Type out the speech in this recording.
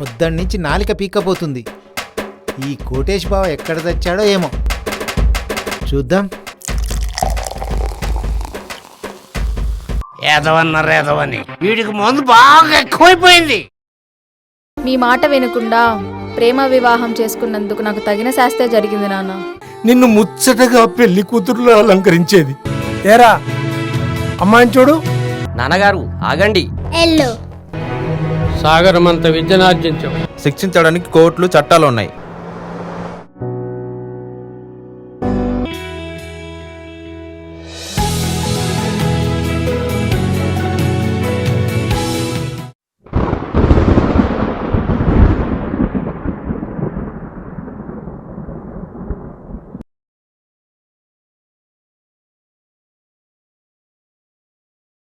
పొద్దున్న నుంచి నాలిక పీక్కపోతుంది. ఈ కోటేష్ బావ ఎక్కడ తెచ్చాడో ఏమో. చూద్దాం. ఏదవన్నారు ఏదవని వీడికి మందు బాగా ఎక్కువైపోయింది. మీ మాట వినకుండా ప్రేమ వివాహం చేసుకున్నందుకు నాకు తగిన శాస్తే జరిగింది నాన్న. నిన్ను ముచ్చటగా పెళ్ళి కూతురులో అలంకరించేది. ఏరా అమ్మాయిని చూడు. నాన్నగారు ఆగండి. ఎల్లు. సాగరమంత విద్యనార్జించావు శిక్షించడానికి కోర్టులు చట్టాలు ఉన్నాయి